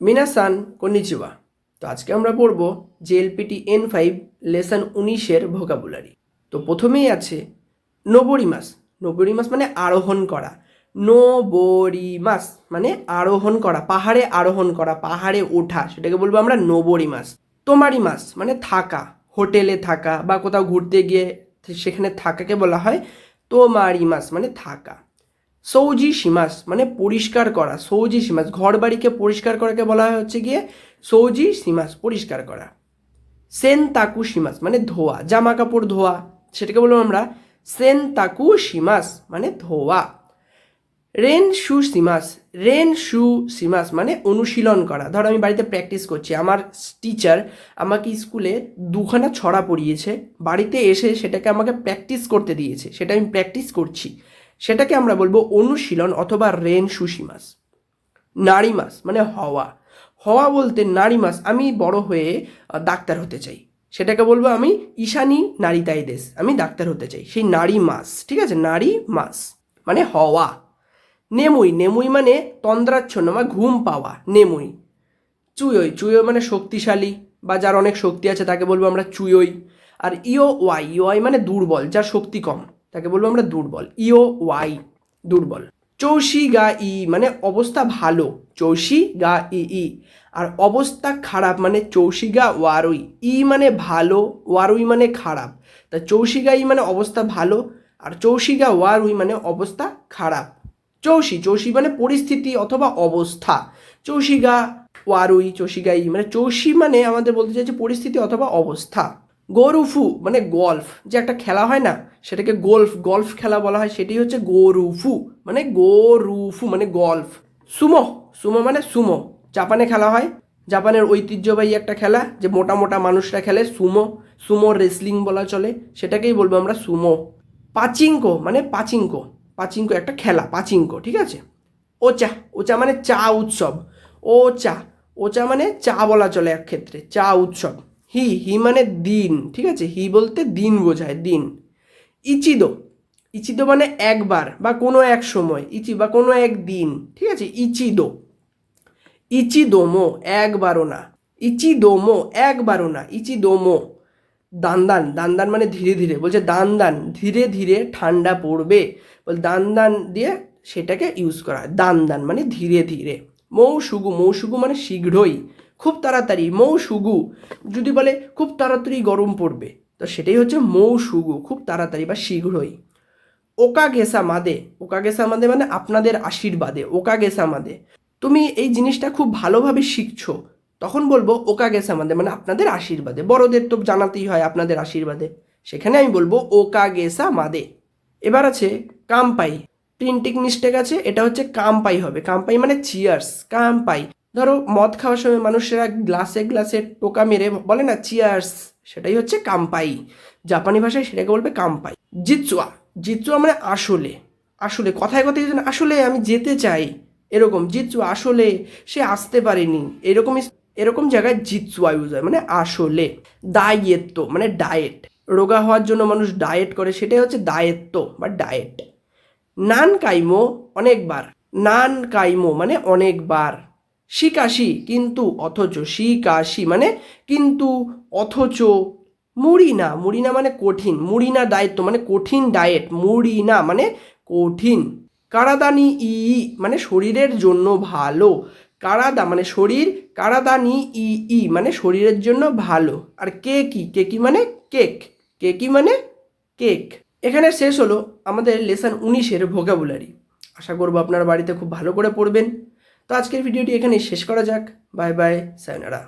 মিনাসান konnichiwa তো আজকে আমরা পড়ব জেএলপিটি এন ফাইভ লেসন উনিশের ভোকাবুলারি। তো প্রথমেই আছে নোবরিমাস। নোবরিমাস মানে আরোহণ করা। নোবরিমাস মানে আরোহণ করা, পাহাড়ে আরোহণ করা, পাহাড়ে ওঠা, সেটাকে বলব আমরা নোবরিমাস। তোমারিমাস মানে থাকা, হোটেলে থাকা বা কোথাও ঘুরতে গিয়ে সেখানে থাকাকে বলা হয় তোমারিমাস মানে থাকা। সৌজি সীমাস মানে পরিষ্কার করা, সৌজি সীমাস ঘর বাড়িকে পরিষ্কার করাকে বলা হয় হচ্ছে গিয়ে সৌজি সীমাস, পরিষ্কার করা। সেন তাকু সীমাস মানে ধোয়া জামা কাপড় ধোয়া, সেটাকে বলব আমরা সেন তাকু সীমাস মানে ধোয়া। রেন শু সীমাস রেন শু সীমাস মানে অনুশীলন করা। ধরো আমি বাড়িতে প্র্যাকটিস করছি, আমার টিচার আমাকে স্কুলে দুখানা ছড়া পড়িয়েছে বাড়িতে এসে সেটাকে আমাকে প্র্যাকটিস করতে দিয়েছে, সেটা আমি প্র্যাকটিস করছি। সেটাকে আমরা বলব অনুশীলন অথবা রেন সুসীমাস নারী মাস মানে হওয়া। হওয়া বলতে নারী মাস আমি বড় হয়ে ডাক্তার হতে চাই। সেটাকে বলব আমি ঈশানী নারীতাই দেশ আমি ডাক্তার হতে চাই। সেই নারী মাস ঠিক আছে? নারী মাস মানে হওয়া। নেমুই নেমুই মানে তন্দ্রাচ্ছন্ন বা ঘুম পাওয়া, নেমুই। চুয়োই চুয়ো মানে শক্তিশালী, বা যার অনেক শক্তি আছে তাকে বলব আমরা চুয়োই। আর ইও ওয়াই ইওয়াই মানে দুর্বল, যার শক্তি কম। তাকে বলব আমরা দুর্বল ইও ওয়াই দুর্বল। চৌষি গা ই মানে অবস্থা ভালো, চৌষি গা ই ই। আর অবস্থা খারাপ মানে চৌশিগা ওয়ারুই। ই মানে ভালো, ওয়ারুই মানে খারাপ। তা চৌশিগা ই মানে অবস্থা ভালো, আর চৌশিগা ওয়ারুই মানে অবস্থা খারাপ। চৌষি চৌশি মানে পরিস্থিতি অথবা অবস্থা। চৌশিগা ওয়ারুই চৌশিগা ই মানে চৌষি মানে আমাদের বলতে চাইছে পরিস্থিতি অথবা অবস্থা। গরুফু মানে গল্ফ, যে একটা খেলা হয় না, সেটাকে গল্ফ গল্ফ খেলা বলা হয়, সেটি হচ্ছে গরুফু মানে গরুফু মানে গল্ফ। সুমো সুমো মানে সুমো। জাপানে খেলা হয়। জাপানের ঐতিহ্যবাহী একটা খেলা, যে মোটা মোটা মানুষরা খেলে, সুমো সুমো রেসলিং বলা চলে, সেটাকেই বলব আমরা সুমো। পাচিঙ্কো মানে পাচিঙ্কো পাচিঙ্কো একটা খেলা, পাচিঙ্কো, ঠিক আছে? ওচা ওচা মানে চা উৎসব। ও চা ওচা মানে চা বলা চলে এক ক্ষেত্রে, চা উৎসব। হি হি মানে দিন, ঠিক আছে? হি বলতে দিন বোঝায়, দিন। ইচিদো ইচিদো মানে একবার বা কোনো এক সময়, ইচি বা কোনো এক দিন, ঠিক আছে? ইচিদো, ইচিদোমো একবারও না, ইচিদোমো একবারও না, ইচিদোমো দান দান মানে ধীরে ধীরে, বলছে দান দান ধীরে ধীরে ঠান্ডা পড়বে, বল দান দান দিয়ে সেটাকে ইউজ করা হয় দান দান মানে ধীরে ধীরে, মৌসুগু মৌসুগু মানে শীঘ্রই খুব তাড়াতাড়ি, মৌসুগু। যদি বলে খুব তাড়াতাড়ি গরম পড়বে, তো সেটাই হচ্ছে মৌসুগু, খুব তাড়াতাড়ি বা শীঘ্রই। ওকা গেসা মাদে ওকা গেসা মাদে মানে আপনাদের আশীর্বাদে ওকা গেসা মাদে। তুমি এই জিনিসটা খুব ভালোভাবে শিখছো, তখন বলব ওকা গেসা মাদে মানে আপনাদের আশীর্বাদে। বড়দের তো জানাতেই হয় আপনাদের আশীর্বাদে। সেখানে আমি বলব ওকা গেসা মাদে। এবার আছে কাম্পাই। প্রিন্টিং মিস্টেক আছে, এটা হচ্ছে কাম্পাই হবে। কাম্পাই মানে চিয়ার্স কাম্পাই। ধরো মদ খাওয়ার সময় মানুষেরা গ্লাসে গ্লাসে টোকা মেরে বলে না চিয়ার্স সেটাই হচ্ছে কাম্পাই। জাপানি ভাষায় সেটাকে বলবে কাম্পাই। জিৎসুয়া। জিৎসুয়া মানে আসলে। আসলে, কথায় কথায় যেন আসলে আমি যেতে চাই, এরকম জিৎসুয়া আসলে, সে আসতে পারেনি এরকমই এরকম জায়গায় জিৎসুয়া ইউজ হয় মানে আসলে। দায়িত্ব মানে ডায়েট রোগা হওয়ার জন্য মানুষ ডায়েট করে, সেটাই হচ্ছে দায়িত্ব বা ডায়েট নান কাইমো অনেকবার। নান কাইমো মানে অনেকবার। শিকাশি, কিন্তু অথচ শিকাশি মানে কিন্তু অথচ মুড়ি না মুড়ি না মানে কঠিন মুড়ি না দায়িত্ব মানে কঠিন ডায়েট মুড়ি না মানে কঠিন। কারাদানি ই মানে শরীরের জন্য ভালো, কারাদা মানে শরীর, কারাদানি ই ই মানে শরীরের জন্য ভালো। আর কেকি কেকি মানে কেক কেকি মানে কেক। এখানে শেষ হলো আমাদের লেসন উনিশের ভোকাবুলারি আশা করব আপনার বাড়িতে খুব ভালো করে পড়বেন। তো আজকের ভিডিওটি এখানেই শেষ করা যাক। Bye bye sayonara.